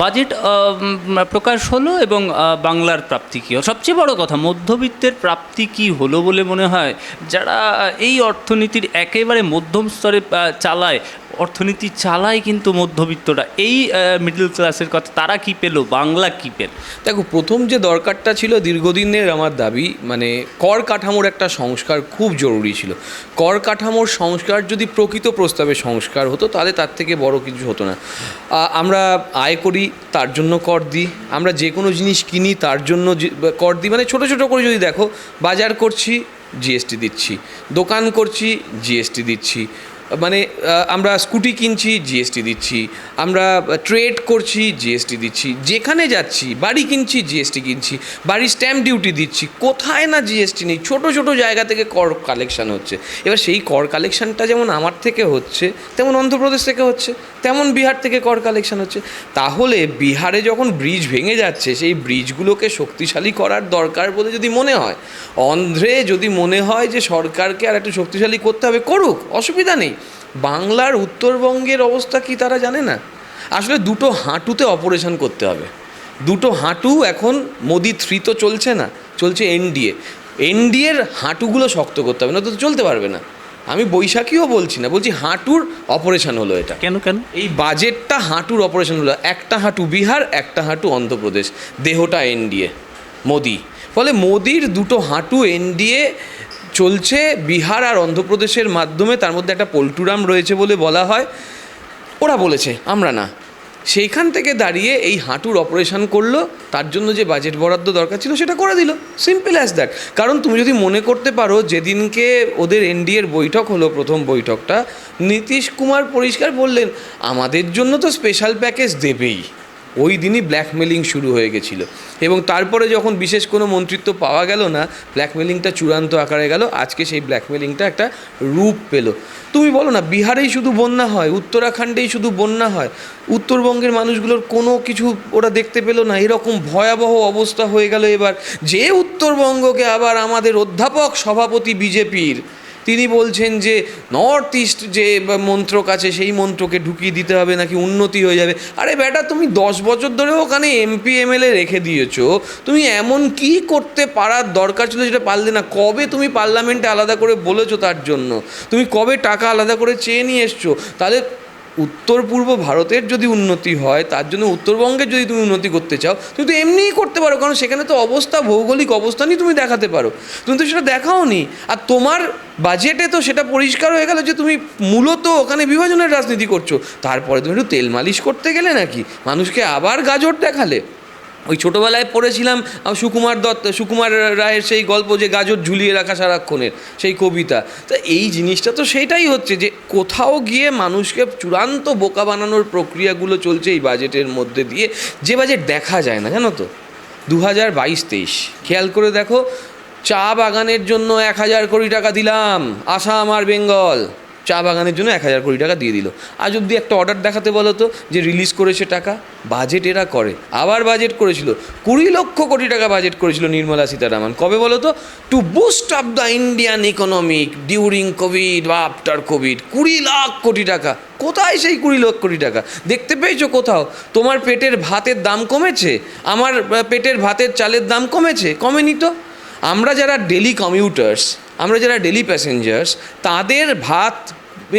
Budget প্রকাশ হলো এবং বাংলার প্রাপ্তি কী? সবচেয়ে বড় কথা, মধ্যবিত্তের প্রাপ্তি কী হলো বলে মনে হয় যারা এই অর্থনীতির একেবারে মধ্যম স্তরে চালায় অর্থনীতি চালায় কিন্তু মধ্যবিত্তরা। এই মিডল ক্লাসের কথা তারা কি পেল? বাংলা কি পেল? দেখো, প্রথম যে দরকারটা ছিল দীর্ঘদিনের আমার দাবি মানে কর কাঠামোর একটা সংস্কার খুব জরুরি ছিল। কর কাঠামোর সংস্কার যদি প্রকৃত প্রস্তাবে সংস্কার হতো, তাহলে তার থেকে বড় কিছু হতো না। আমরা আয় করি, তার জন্য কর দিই। আমরা যে কোনো জিনিস কিনি, তার জন্য কর দিই। মানে ছোটো ছোটো করে যদি দেখো, বাজার করছি জিএসটি দিচ্ছি। দোকান করছি জিএসটি দিচ্ছি। মানে আমরা স্কুটি কিনছি জিএসটি দিচ্ছি। আমরা ট্রেড করছি জিএসটি দিচ্ছি। যেখানে যাচ্ছি, বাড়ি কিনছি জিএসটি কিনছি। বাড়ির স্ট্যাম্প ডিউটি দিচ্ছি। কোথায় না জিএসটি নেই? ছোট ছোট জায়গা থেকে কর কালেকশান হচ্ছে। এবার সেই কর কালেকশানটা যেমন আমার থেকে হচ্ছে, তেমন অন্ধ্রপ্রদেশ থেকে হচ্ছে, তেমন বিহার থেকে কর কালেকশন হচ্ছে। তাহলে বিহারে যখন ব্রিজ ভেঙে যাচ্ছে, সেই ব্রিজগুলোকে শক্তিশালী করার দরকার বলে যদি মনে হয়, অন্ধ্রে যদি মনে হয় যে সরকারকে আর একটু শক্তিশালী করতে হবে, করুক, অসুবিধা নেই। বাংলার উত্তরবঙ্গের অবস্থা কি তারা জানে না? আসলে দুটো হাঁটুতে অপারেশন করতে হবে। দুটো হাঁটু এখন মোদি থ্রি তো চলছে না চলছে এনডিএ। এনডিএর হাঁটুগুলো শক্ত করতে হবে না তো চলতে পারবে না। আমি বৈশাখীও বলছি না বলছি হাঁটুর অপারেশন হলো এটা। কেন কেন? এই বাজেটটা হাঁটুর অপারেশন হলো। একটা হাঁটু বিহার একটা হাঁটু অন্ধ্রপ্রদেশ দেহটা এনডিএ মোদি। ফলে মোদির দুটো হাঁটু এনডিএ চলছে। বিহার আর অন্ধ্রপ্রদেশের মাধ্যমে তার মধ্যে একটা পল্টুরাম রয়েছে বলে বলা হয়। ওরা বলেছে, আমরা না। সেইখান থেকে দাঁড়িয়ে এই হাঁটুর অপারেশন করল। তার জন্য যে বাজেট বরাদ্দ দরকার ছিল, সেটা করে দিল। সিম্পল অ্যাজ দ্যাট কারণ তুমি যদি মনে করতে পারো, যেদিনকে ওদের এনডিএর বৈঠক হলো, প্রথম বৈঠকটা, নীতিশ কুমার পরিষ্কার বললেন, আমাদের জন্য তো স্পেশাল প্যাকেজ দেবেই। ওই দিনই ব্ল্যাকমেলিং শুরু হয়ে গেছিল। এবং তারপরে যখন বিশেষ কোনো মন্ত্রিত্ব পাওয়া গেল না ব্ল্যাকমেলিংটা চূড়ান্ত আকারে গেল, আজকে সেই ব্ল্যাকমেলিংটা একটা রূপ পেল। তুমি বলো না, বিহারেই শুধু বন্যা হয়, উত্তরাখণ্ডেই শুধু বন্যা হয়, উত্তরবঙ্গের মানুষগুলোর কোনো কিছু ওরা দেখতে পেল না, এরকম ভয়াবহ অবস্থা হয়ে গেল এবার। যে উত্তরবঙ্গকে আবার আমাদের অধ্যাপক সভাপতি বিজেপির তিনি বলছেন যে নর্থ ইস্ট যে মন্ত্রক আছে, সেই মন্ত্রকে ঢুকিয়ে দিতে হবে, নাকি উন্নতি হয়ে যাবে। আরে বেটা, তুমি দশ বছর ধরে ওখানে এমপি এমএলএ রেখে দিয়েছ। তুমি এমন কি করতে পারার দরকার ছিল যেটা পারলে না? কবে তুমি পার্লামেন্টে আলাদা করে বলেছ তার জন্য? তুমি কবে টাকা আলাদা করে চেয়ে নিয়ে এসছো? তাহলে উত্তর পূর্ব ভারতের যদি উন্নতি হয়, তার জন্য উত্তরবঙ্গের যদি তুমি উন্নতি করতে চাও, তুমি তো এমনিই করতে পারো, কারণ সেখানে তো অবস্থা, ভৌগোলিক অবস্থানই তুমি দেখাতে পারো। তুমি তো সেটা দেখাও নি। আর তোমার বাজেটে তো সেটা পরিষ্কার হয়ে গেল যে তুমি মূলত ওখানে বিভাজনের রাজনীতি করছ। তারপরে তুমি একটু তেল মালিশ করতে গেলে নাকি? মানুষকে আবার গাজর দেখালে। ওই ছোটোবেলায় পড়েছিলাম সুকুমার দত্ত, সুকুমার রায়ের সেই গল্প যে গাজর ঝুলিয়ে রাখা সারাক্ষণের, সেই কবিতা। তা এই জিনিসটা তো সেটাই হচ্ছে যে কোথাও গিয়ে মানুষকে চূড়ান্ত বোকা বানানোর প্রক্রিয়াগুলো চলছে এই বাজেটের মধ্যে দিয়ে, যে বাজেট দেখা যায় না, জানো তো? দু হাজার বাইশ, তেইশ। খেয়াল করে দেখো, চা বাগানের জন্য এক হাজার কোটি টাকা দিলাম, আসাম আর বেঙ্গল। চা বাগানের জন্য এক হাজার কোটি টাকা দিয়ে দিল। আজ অবধি একটা অর্ডার দেখাতে বলো তো, যে রিলিজ করেছে টাকা? বাজেট এরা করে। আবার বাজেট করেছিল। কুড়ি লক্ষ কোটি টাকা বাজেট করেছিল নির্মলা সীতারামন। কবে বলো তো? To boost up the Indian economic during COVID বা আফটার কোভিড কুড়ি লাখ কোটি টাকা। কোথায় সেই কুড়ি লক্ষ কোটি টাকা? দেখতে পেয়েছ কোথাও? তোমার পেটের ভাতের দাম কমেছে? আমার পেটের ভাতের চালের দাম কমেছে? কমেনি তো? আমরা যারা ডেলি কমিউটার্স আমরা যারা ডেলি প্যাসেঞ্জার্স তাদের ভাত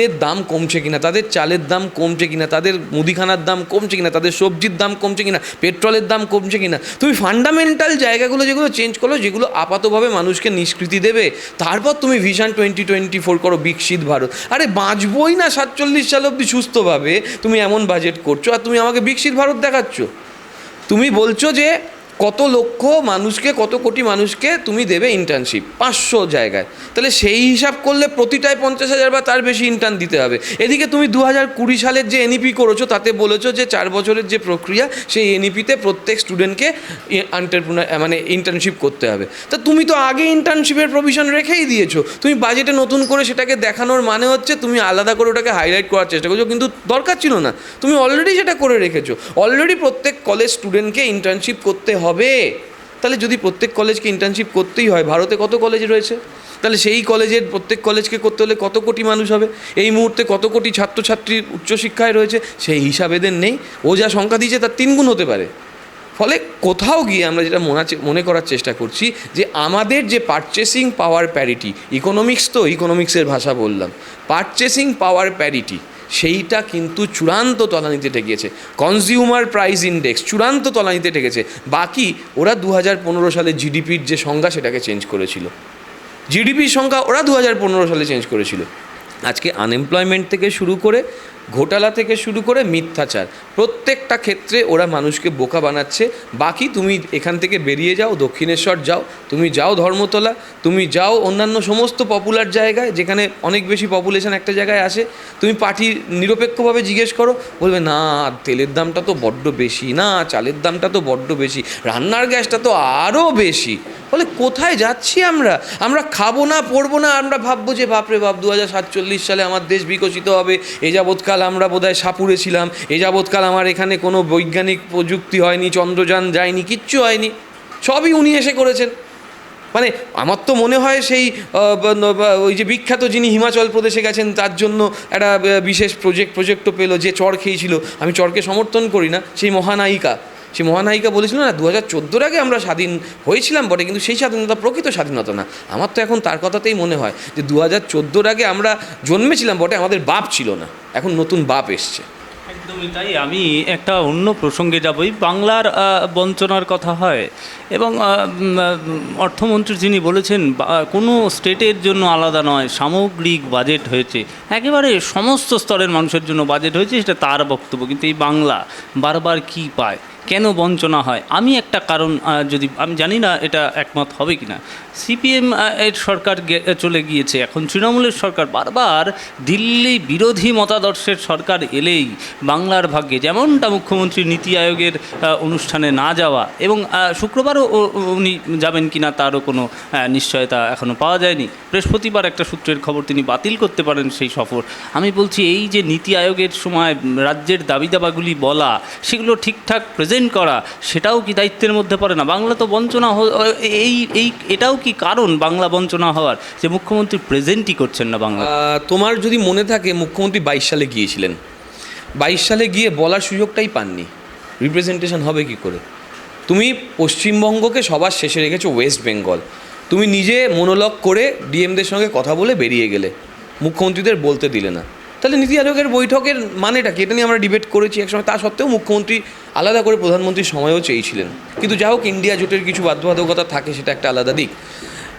এর দাম কমছে কিনা, তাদের চালের দাম কমছে কিনা, তাদের মুদিখানার দাম কমছে কিনা, তাদের সবজির দাম কমছে কিনা, পেট্রোলের দাম কমছে কিনা, তুমি ফান্ডামেন্টাল জায়গাগুলো যেগুলো চেঞ্জ করো যেগুলো আপাতভাবে মানুষকে নিষ্কৃতি দেবে, তারপর তুমি ভিশন টোয়েন্টি টোয়েন্টি ফোর করো, বিকশিত ভারত। আরে বাঁচবই না সাতচল্লিশ সাল অবধি সুস্থভাবে, তুমি এমন বাজেট করছ আর তুমি আমাকে বিকশিত ভারত দেখাচ্ছ। তুমি বলছো যে কত লক্ষ মানুষকে, কত কোটি মানুষকে তুমি দেবে ইন্টার্নশিপ পাঁচশো জায়গায়। তাহলে সেই হিসাব করলে প্রতিটায় পঞ্চাশ হাজার বা তার বেশি ইন্টার্ন দিতে হবে। এদিকে তুমি দু হাজার কুড়ি সালের যে এনইপি করেছ, তাতে বলেছ যে চার বছরের যে প্রক্রিয়া, সেই এনইপিতে প্রত্যেক স্টুডেন্টকে এন্টারপ্রিনার মানে ইন্টার্নশিপ করতে হবে। তা তুমি তো আগে ইন্টার্নশিপের প্রভিশন রেখেই দিয়েছ। তুমি বাজেটে নতুন করে সেটাকে দেখানোর মানে হচ্ছে তুমি আলাদা করে ওটাকে হাইলাইট করার চেষ্টা করছ, কিন্তু দরকার ছিল না। তুমি অলরেডি সেটা করে রেখেছো। অলরেডি প্রত্যেক কলেজ স্টুডেন্টকে ইন্টার্নশিপ করতে হবে? তাহলে যদি প্রত্যেক কলেজকে ইন্টার্নশিপ করতেই হয়, ভারতে কত কলেজ রয়েছে? তাহলে সেই কলেজের প্রত্যেক কলেজকে করতে হলে কত কোটি মানুষ হবে? এই মুহূর্তে কত কোটি ছাত্রছাত্রী উচ্চশিক্ষায় রয়েছে? সেই হিসাব এদের নেই। ও যা সংখ্যা দিয়েছে তার তিনগুণ হতে পারে। ফলে কোথাও গিয়ে আমরা যেটা মনে মনে করার চেষ্টা করছি যে আমাদের যে পারচেসিং পাওয়ার প্যারিটি ইকোনমিক্স তো ইকোনমিক্সের ভাষা বললাম পারচেসিং পাওয়ার প্যারিটি সেইটা কিন্তু চূড়ান্ত তলানিতে ঠেকেছে কনজিউমার প্রাইস ইন্ডেক্স চূড়ান্ত তলানিতে ঠেকেছে। বাকি ওরা দু হাজার পনেরো সালে জিডিপির যে সংজ্ঞা সেটাকে চেঞ্জ করেছিল। জিডিপির সংখ্যা ওরা দু হাজার পনেরো সালে চেঞ্জ করেছিল। আজকে আনএমপ্লয়মেন্ট থেকে শুরু করে ঘোটালা থেকে শুরু করে মিথ্যাচার। প্রত্যেকটা ক্ষেত্রে ওরা মানুষকে বোকা বানাচ্ছে। বাকি তুমি এখান থেকে বেরিয়ে যাও, দক্ষিণেশ্বর যাও, তুমি যাও ধর্মতলা, তুমি যাও অন্যান্য সমস্ত পপুলার জায়গায়, যেখানে অনেক বেশি পপুলেশন একটা জায়গায় আসে, তুমি পার্টি নিরপেক্ষভাবে জিজ্ঞেস করো, বলবে, না, তেলের দামটা তো বড্ড বেশি, না, চালের দামটা তো বড্ড বেশি, রান্নার গ্যাসটা তো আরও বেশি। বলে, কোথায় যাচ্ছি আমরা? আমরা খাব না, পড়ব না, আমরা ভাববো যে, বাপরে বাপ দু হাজার সাতচল্লিশ সালে আমার দেশ বিকশিত হবে, এ যাবৎকাল আমরা বোধহয় সাপুরে ছিলাম। এ যাবৎকাল আমার এখানে কোনো বৈজ্ঞানিক প্রযুক্তি হয়নি, চন্দ্রযান যায়নি, কিচ্ছু হয়নি। সবই উনি এসে করেছেন। মানে আমার তো মনে হয় সেই ওই যে বিখ্যাত যিনি হিমাচল প্রদেশে গেছেন, তার জন্য একটা বিশেষ প্রজেক্ট প্রজেক্টও পেল, যে চর খেয়েছিল। আমি চরকে সমর্থন করি না, সেই মহানায়িকা। সেই মহানায়িকা বলেছিল না দু হাজার চোদ্দোর আগে আমরা স্বাধীন হয়েছিলাম বটে, কিন্তু সেই স্বাধীনতা প্রকৃত স্বাধীনতা না। আমার তো এখন তার কথাতেই মনে হয় যে দু হাজার চোদ্দোর আগে আমরা জন্মেছিলাম বটে, আমাদের বাপ ছিল না। এখন নতুন বাপ এসছে। একদমই তাই। আমি একটা অন্য প্রসঙ্গে যাবই। বাংলার বঞ্চনার কথা হয় এবং অর্থমন্ত্রী যিনি বলেছেন কোনো স্টেটের জন্য আলাদা নয়, সামগ্রিক বাজেট হয়েছে। একেবারে সমস্ত স্তরের মানুষের জন্য বাজেট হয়েছে, সেটা তার বক্তব্য। কিন্তু এই বাংলা বারবার কি পায়, কেন বঞ্চনা হয়? আমি একটা কারণ যদি, আমি জানি না এটা একমত হবে কি না। সিপিএম এর সরকার চলে গিয়েছে। এখন তৃণমূলের সরকার। বারবার দিল্লি বিরোধী মতাদর্শের সরকার এলেই বাংলার ভাগ্যে, যেমনটা মুখ্যমন্ত্রী নীতি আয়োগের অনুষ্ঠানে না যাওয়া, এবং শুক্রবারও উনি যাবেন কি না তারও কোনো নিশ্চয়তা এখনও পাওয়া যায়নি। বৃহস্পতিবার একটা সূত্রের খবর তিনি বাতিল করতে পারেন সেই সফর। আমি বলছি, এই যে নীতি আয়োগের সময় রাজ্যের দাবি দাবাগুলি বলা, সেগুলো ঠিকঠাক প্রেজেন্ট করা, সেটাও কি দায়িত্বের মধ্যে পড়ে না? বাংলা তো বঞ্চনা এই এই, এটাও কি কারণ বাংলা বঞ্চনা হওয়ার, যে মুখ্যমন্ত্রী প্রেজেন্টই করছেন না বাংলা? তোমার যদি মনে থাকে, মুখ্যমন্ত্রী বাইশ সালে গিয়েছিলেন। বাইশ সালে গিয়ে বলার সুযোগটাই পাননি। রিপ্রেজেন্টেশন হবে কি করে? তুমি পশ্চিমবঙ্গকে সবার শেষে রেখেছো ওয়েস্ট বেঙ্গল তুমি নিজে মনোলগ করে ডিএমদের সঙ্গে কথা বলে বেরিয়ে গেলে। মুখ্যমন্ত্রীদের বলতে দিলে না। তাহলে নীতি আয়োগের বৈঠকের মানেটা কি? এটা নিয়ে আমরা ডিবেট করেছি একসময়। তা সত্ত্বেও মুখ্যমন্ত্রী আলাদা করে প্রধানমন্ত্রীর সময়ও চেয়েছিলেন। কিন্তু যা হোক ইন্ডিয়া জোটের কিছু বাধ্যবাধকতা থাকে, সেটা একটা আলাদা দিক।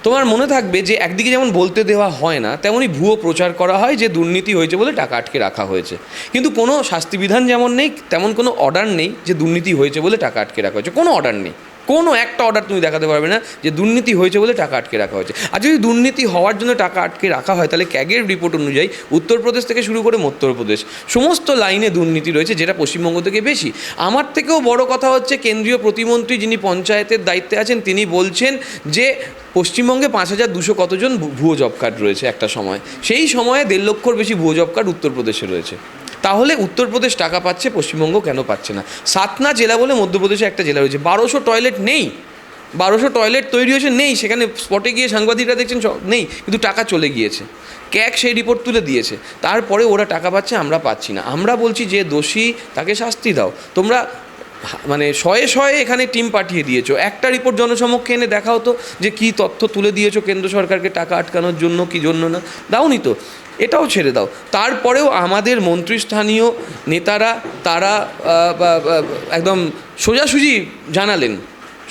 তোমার মনে থাকবে যে একদিকে যেমন বলতে দেওয়া হয় না তেমনই ভুয়ো প্রচার করা হয় যে দুর্নীতি হয়েছে বলে টাকা আটকে রাখা হয়েছে। কিন্তু কোনো শাস্তিবিধান যেমন নেই, তেমন কোনো অর্ডার নেই যে দুর্নীতি হয়েছে বলে টাকা আটকে রাখা হয়েছে। কোনো অর্ডার নেই। কোনো একটা অর্ডার তুমি দেখাতে পারবে না যে দুর্নীতি হয়েছে বলে টাকা আটকে রাখা হয়েছে। আর যদি দুর্নীতি হওয়ার জন্য টাকা আটকে রাখা হয়, তাহলে ক্যাগের রিপোর্ট অনুযায়ী উত্তরপ্রদেশ থেকে শুরু করে মধ্যপ্রদেশ সমস্ত লাইনে দুর্নীতি রয়েছে, যেটা পশ্চিমবঙ্গ থেকে বেশি। আমার থেকেও বড় কথা হচ্ছে, কেন্দ্রীয় প্রতিমন্ত্রী যিনি পঞ্চায়েতের দায়িত্বে আছেন, তিনি বলছেন যে পশ্চিমবঙ্গে পাঁচ হাজার দুশো কতজন ভুয়ো জব কার্ড রয়েছে একটা সময়। সেই সময়ে দেড় লক্ষর বেশি ভুয়ো জব কার্ড উত্তরপ্রদেশে রয়েছে। তাহলে উত্তরপ্রদেশ টাকা পাচ্ছে, পশ্চিমবঙ্গ কেন পাচ্ছে না? সাতনা জেলা বলে মধ্যপ্রদেশে একটা জেলা রয়েছে। বারোশো টয়লেট নেই। বারোশো টয়লেট তৈরি হয়েছে, নেই। সেখানে স্পটে গিয়ে সাংবাদিকরা দেখছেন নেই, কিন্তু টাকা চলে গিয়েছে। ক্যাক সেই রিপোর্ট তুলে দিয়েছে। তারপরে ওরা টাকা পাচ্ছে, আমরা পাচ্ছি না। আমরা বলছি যে দোষী, তাকে শাস্তি দাও। তোমরা মানে শয়ে শয়ে এখানে টিম পাঠিয়ে দিয়েছ। একটা রিপোর্ট জনসমক্ষে এনে দেখাও তো যে কি তথ্য তুলে দিয়েছ কেন্দ্র সরকারকে টাকা আটকানোর জন্য, কি জন্য না। দাওনি তো। এটাও ছেড়ে দাও। তারপরেও আমাদের মন্ত্রীস্থানীয় নেতারা, তারা একদম সোজাসুজি জানালেন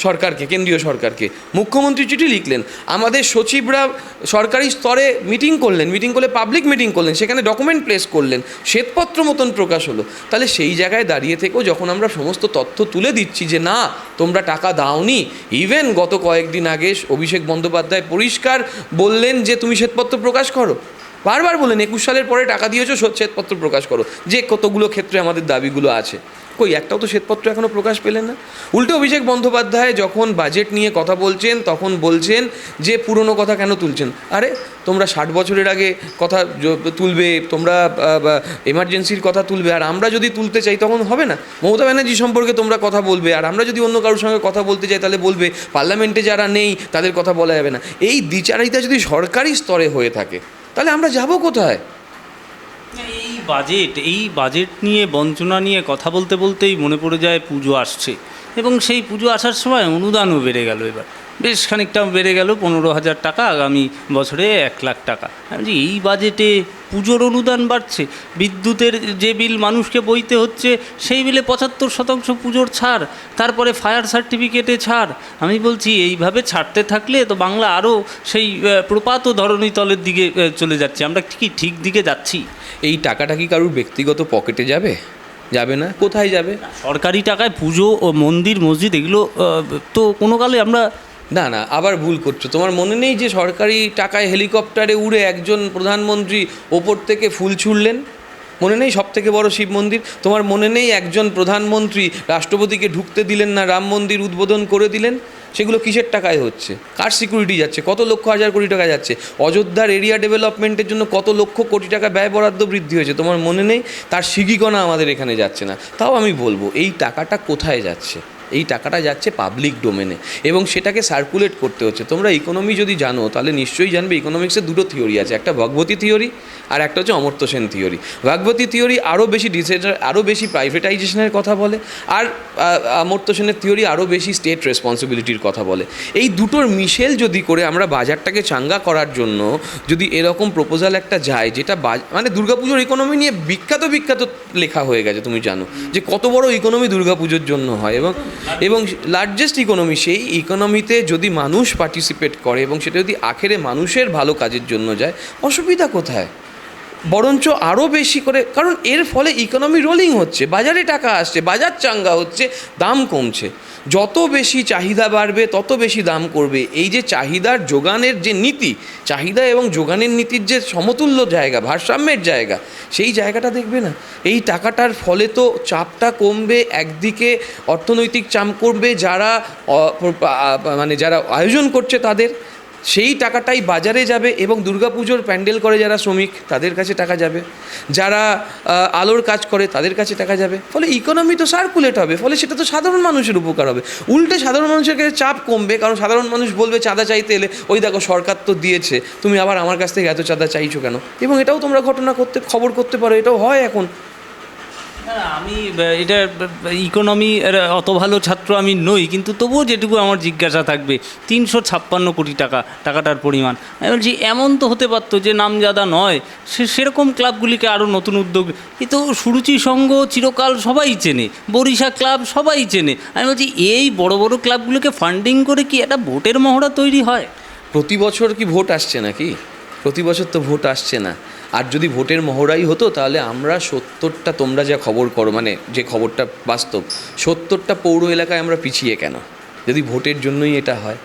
সরকারকে, কেন্দ্রীয় সরকারকে। মুখ্যমন্ত্রী চিঠি লিখলেন। আমাদের সচিবরা সরকারি স্তরে মিটিং করলেন, মিটিং করলে পাবলিক মিটিং করলেন, সেখানে ডকুমেন্ট প্লেস করলেন, শ্বেতপত্র মতন প্রকাশ হলো। তাহলে সেই জায়গায় দাঁড়িয়ে থেকেও যখন আমরা সমস্ত তথ্য তুলে দিচ্ছি যে, না, তোমরা টাকা দাওনি। ইভেন গত কয়েকদিন আগে অভিষেক বন্দ্যোপাধ্যায় পরিষ্কার বললেন যে, তুমি শ্বেতপত্র প্রকাশ করো। বারবার বলেন একুশ সালের পরে টাকা দিয়েছ, শ্বেতপত্র প্রকাশ করো। যে কতগুলো ক্ষেত্রে আমাদের দাবিগুলো আছে। কই, একটাও তো শ্বেতপত্র এখনও প্রকাশ পেলেন না। উল্টে অভিষেক বন্দ্যোপাধ্যায় যখন বাজেট নিয়ে কথা বলছেন, তখন বলছেন যে, পুরনো কথা কেন তুলছেন? আরে, তোমরা ষাট বছরের আগে কথা তুলবে, তোমরা এমার্জেন্সির কথা তুলবে, আর আমরা যদি তুলতে চাই, তখন হবে না। মমতা ব্যানার্জি সম্পর্কে তোমরা কথা বলবে, আর আমরা যদি অন্য কারোর সঙ্গে কথা বলতে চাই, তাহলে বলবে, পার্লামেন্টে যারা নেই, তাদের কথা বলা যাবে না। এই দ্বিচারিতা যদি সরকারি স্তরে হয়ে থাকে তাহলে আমরা যাব কোথায়? এই বাজেট এই বাজেট নিয়ে, বঞ্চনা নিয়ে কথা বলতে বলতেই মনে পড়ে যায় পুজো আসছে। এবং সেই পুজো আসার সময় অনুদানও বেড়ে গেল এবার। বেশ খানিকটা বেড়ে গেল পনেরো হাজার টাকা আগামী বছরে এক লাখ টাকা। আমি বলছি, এই বাজেটে পুজোর অনুদান বাড়ছে বিদ্যুতের যে বিল মানুষকে বইতে হচ্ছে সেই বিলে পঁচাত্তর শতাংশ পুজোর ছাড় তারপরে ফায়ার সার্টিফিকেটে ছাড়। আমি বলছি এইভাবে ছাড়তে থাকলে তো বাংলা আরও সেই প্রপাত ও ধরণীতলের দিকে চলে যাচ্ছে। আমরা কি ঠিক দিকে যাচ্ছি? এই টাকাটা কি কারুর ব্যক্তিগত পকেটে যাবে? যাবে না? কোথায় যাবে? সরকারি টাকায় পুজো ও মন্দির মসজিদ এগুলো তো কোনো কালে আমরা না না, আবার ভুল করছ। তোমার মনে নেই যে সরকারি টাকায় হেলিকপ্টারে উড়ে একজন প্রধানমন্ত্রী ওপর থেকে ফুল ছুড়লেন? মনে নেই সব থেকে বড় শিব মন্দির? তোমার মনে নেই একজন প্রধানমন্ত্রী রাষ্ট্রপতিকে ঢুকতে দিলেন না, রাম মন্দির উদ্বোধন করে দিলেন? সেগুলো কিসের টাকায় হচ্ছে? কার সিকিউরিটি যাচ্ছে? কত লক্ষ, হাজার কোটি টাকা যাচ্ছে? অযোধ্যার এরিয়া ডেভেলপমেন্টের জন্য কত লক্ষ কোটি টাকা ব্যয় বরাদ্দ বৃদ্ধি হয়েছে? তোমার মনে নেই? তার সিগিকণা আমাদের এখানে যাচ্ছে না। তাও আমি বলব, এই টাকাটা কোথায় যাচ্ছে? এই টাকাটা যাচ্ছে পাবলিক ডোমেনে এবং সেটাকে সার্কুলেট করতে হচ্ছে। তোমরা ইকোনমি যদি জানো, তাহলে নিশ্চয়ই জানবে ইকোনমিক্সে দুটো থিওরি আছে। একটা ভগবতী থিওরি আর একটা হচ্ছে অমর্ত্য সেন থিওরি ভগবতী থিওরি আরও বেশি ডিসেন্টার আরও বেশি প্রাইভেটাইজেশনের কথা বলে আর অমর্ত্য সেনের থিওরি আরও বেশি স্টেট রেসপন্সিবিলিটির কথা বলে। এই দুটোর মিশেল যদি করে আমরা বাজারটাকে চাঙ্গা করার জন্য যদি এরকম প্রপোজাল একটা যায়, যেটা মানে দুর্গাপুজোর ইকোনমি নিয়ে বিখ্যাত বিখ্যাত লেখা হয়ে গেছে, তুমি জানো। যে কত বড় ইকোনমি দুর্গাপুজোর জন্য হয় এবং এবং লার্জেস্ট ইকোনমি সেই ইকোনমিতে যদি মানুষ পার্টিসিপেট করে এবং সেটা যদি আখেরে মানুষের ভালো কাজের জন্য যায়, অসুবিধা কোথায়? বরঞ্চ আরও বেশি করে, কারণ এর ফলে ইকোনমি রোলিং হচ্ছে, বাজারে টাকা আসছে, বাজার চাঙ্গা হচ্ছে, দাম কমছে। যত বেশি চাহিদা বাড়বে, তত বেশি দাম করবে। এই যে চাহিদার যোগানের যে নীতি, চাহিদা এবং যোগানের নীতির যে সমতুল্য জায়গা, ভারসাম্যের জায়গা, সেই জায়গাটা দেখবে না। এই টাকাটার ফলে তো চাপটা কমবে, একদিকে অর্থনৈতিক চাপ কমবে, যারা মানে যারা আয়োজন করছে তাদের সেই টাকাটাই বাজারে যাবে এবং দুর্গাপুজোর প্যান্ডেল করে যারা শ্রমিক, তাদের কাছে টাকা যাবে। যারা আলোর কাজ করে, তাদের কাছে টাকা যাবে। ফলে ইকোনমি তো সার্কুলেট হবে, ফলে সেটা তো সাধারণ মানুষের উপকার হবে। উল্টে সাধারণ মানুষের কাছে চাপ কমবে, কারণ সাধারণ মানুষ বলবে, চাঁদা চাইতে এলে, ওই দেখো সরকার তো দিয়েছে, তুমি আবার আমার কাছ থেকে এত চাঁদা চাইছো কেন? এবং এটাও তোমরা ঘটনা করতে, খবর করতে পারো, এটাও হয় এখন। আমি এটা ইকোনমি অত ভালো ছাত্র আমি নই, কিন্তু তবুও যেটুকু আমার জিজ্ঞাসা থাকবে, তিনশো ছাপ্পান্ন কোটি টাকা, টাকাটার পরিমাণ। আমি বলছি, এমন তো হতে পারতো যে নামজাদা নয়, সে, সেরকম ক্লাবগুলিকে আরও নতুন উদ্যোগ কিন্তু সুরুচি সংঘ চিরকাল সবাই চেনে, বরিশা ক্লাব সবাই চেনে। আমি বলছি, এই বড় বড় ক্লাবগুলোকে ফান্ডিং করে কি একটা ভোটের মহড়া তৈরি হয়? প্রতি বছর কি ভোট আসছে নাকি? প্রতি বছর তো ভোট আসছে না। আর যদি ভোটের মহড়াই হতো, তাহলে আমরা সত্তরটা, তোমরা যা খবর করো মানে যে খবরটা বাস্তব, সত্তরটা পৌর এলাকায় আমরা পিছিয়ে কেন? যদি ভোটের জন্যই এটা হয়,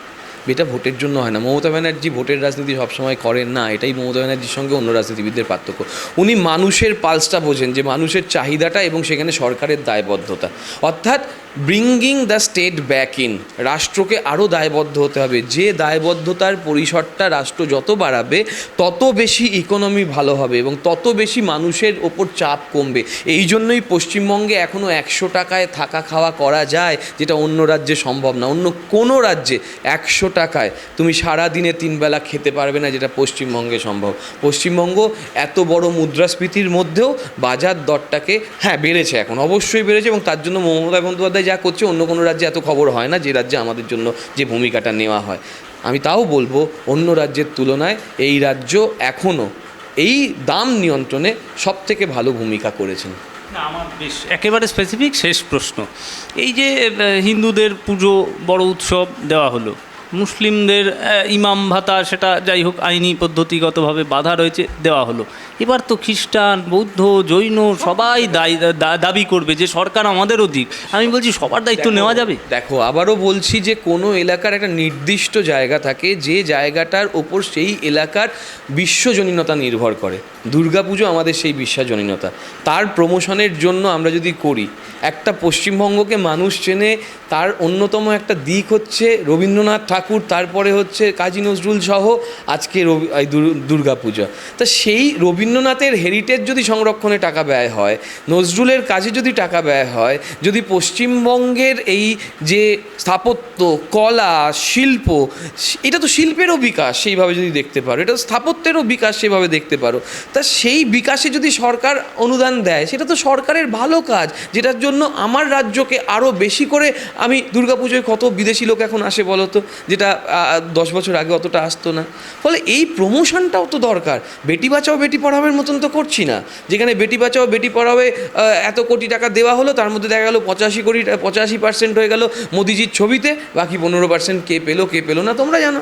এটা ভোটের জন্য হয় না। মমতা ব্যানার্জি ভোটের রাজনীতি সবসময় করেন না, এটাই মমতা ব্যানার্জির সঙ্গে অন্য রাজনীতিবিদদের পার্থক্য। উনি মানুষের পালসটা বোঝেন যে মানুষের চাহিদাটা এবং সেখানে সরকারের দায়বদ্ধতা। অর্থাৎ bringing the state back in রাষ্ট্রকে আরও দায়বদ্ধ হতে হবে। যে দায়বদ্ধতার পরিসরটা রাষ্ট্র যত বাড়াবে, তত বেশি ইকোনমি ভালো হবে এবং তত বেশি মানুষের ওপর চাপ কমবে। এই জন্যই পশ্চিমবঙ্গে এখনও একশো টাকায় থাকা খাওয়া করা যায়, যেটা অন্য রাজ্যে সম্ভব না। অন্য কোনো রাজ্যে একশো টাকায় তুমি সারা দিনে তিনবেলা খেতে পারবে না, যেটা পশ্চিমবঙ্গে সম্ভব। পশ্চিমবঙ্গ এত বড় মুদ্রাস্ফীতির মধ্যেও বাজার দরটাকে হ্যাঁ বেড়েছে এখন। অবশ্যই বেড়েছে এবং তার জন্য মমতা বন্দ্যোপাধ্যায় যা করছে, অন্য কোনো রাজ্যে এত খবর হয় না যে রাজ্যে আমাদের জন্য যে ভূমিকাটা নেওয়া হয়। আমি তাও বলব, অন্য রাজ্যের তুলনায় এই রাজ্য এখনও এই দাম নিয়ন্ত্রণে সব থেকে ভালো ভূমিকা করেছেন। আমার বেশ একেবারে স্পেসিফিক শেষ প্রশ্ন। এই যে হিন্দুদের পুজো, বড় উৎসব দেওয়া হলো মুসলিমদের ইমাম ভাতা সেটা যাই হোক আইনি পদ্ধতিগতভাবে বাধা রয়েছে দেওয়া হলো। এবার তো খ্রিস্টান বৌদ্ধ জৈন সবাই দায়ী দাবি করবে যে সরকার আমাদেরও দিক। আমি বলছি সবার দায়িত্ব নেওয়া যাবে? দেখো আবারও বলছি যে কোনো এলাকার একটা নির্দিষ্ট জায়গা থাকে যে জায়গাটার ওপর সেই এলাকার বিশ্বজনীনতা নির্ভর করে। দুর্গাপুজো আমাদের সেই বিশ্বাজনীনতা। তার প্রমোশনের জন্য আমরা যদি করি একটা পশ্চিমবঙ্গকে মানুষ চেনে তার অন্যতম একটা দিক হচ্ছে রবীন্দ্রনাথ ঠাকুর। তারপরে হচ্ছে কাজী নজরুল সহ আজকে রবি, এই দুর- দুর্গাপূজা। তা সেই রবীন্দ্রনাথের হেরিটেজ যদি সংরক্ষণে টাকা ব্যয় হয়, নজরুলের কাজে যদি টাকা ব্যয় হয়, যদি পশ্চিমবঙ্গের এই যে স্থাপত্য, কলা, শিল্প, এটা তো শিল্পেরও বিকাশ সেইভাবে যদি দেখতে পারো, এটা স্থাপত্যেরও বিকাশ সেভাবে দেখতে পারো। তা সেই বিকাশে যদি সরকার অনুদান দেয়, সেটা তো সরকারের ভালো কাজ, যেটার জন্য আমার রাজ্যকে আরও বেশি করে আমি দুর্গাপুজোয় কত বিদেশি লোক এখন আসে বলো তো? যেটা দশ বছর আগে অতটা আসতো না। ফলে এই প্রমোশনটাও তো দরকার। বেটি বাঁচাও, বেটি পড়াবের মতন তো করছি না। যেখানে বেটি বাঁচাও, বেটি পড়াবে এত কোটি টাকা দেওয়া হলো, তার মধ্যে দেখা গেল পঁচাশি কোটি, পঁচাশি পার্সেন্ট হয়ে গেল মোদিজির ছবিতে, বাকি পনেরো পার্সেন্ট কে পেল কে পেল না, তোমরা জানো।